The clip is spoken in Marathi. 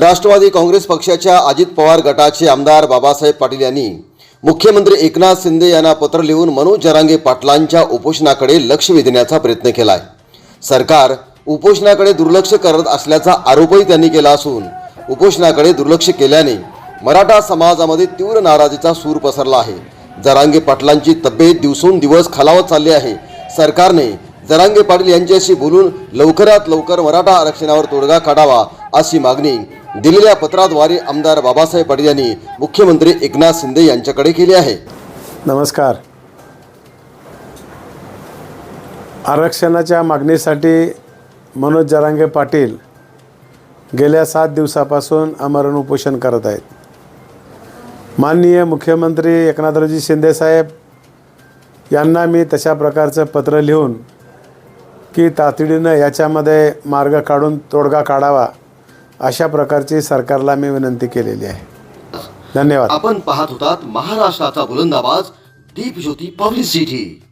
राष्ट्रवादी काँग्रेस पक्षाच्या अजित पवार गटाचे आमदार बाबासाहेब पाटील यांनी मुख्यमंत्री एकनाथ शिंदे यांना पत्र लिहून मनोज जरांगे पाटलांच्या उपोषणाकडे लक्ष वेधण्याचा प्रयत्न केला आहे सरकार उपोषणाकडे दुर्लक्ष करत असल्याचा आरोपही त्यांनी केला असून उपोषणाकडे दुर्लक्ष केल्याने मराठा समाजामध्ये तीव्र नाराजीचा सूर पसरला आहे. जरांगे पाटलांची तब्येत दिवसेंदिवस खालावत चालली आहे. सरकारने जरांगे पाटील यांच्याशी बोलून लवकरात लवकर मराठा आरक्षणावर तोडगा काढावा अशी मागणी दिलेल्या पत्राद्वारे आमदार बाबासाहेब पाटील यांनी मुख्यमंत्री एकनाथ शिंदे यांच्याकडे केली आहे. नमस्कार. आरक्षणाच्या मागणीसाठी मनोज जरांगे पाटील गेल्या सात दिवसापासून आमरण उपोषण करत आहेत. माननीय मुख्यमंत्री एकनाथरावजी शिंदेसाहेब यांना मी तशा प्रकारचं पत्र लिहून की तातडीनं याच्यामध्ये मार्ग काढून तोडगा काढावा. अशा प्रकारची सरकारला मी विनंती केलेली आहे. धन्यवाद. आपण पाहत होतात महाराष्ट्राचा बुलंदाबाज दीप ज्योती पब्लिसिटी.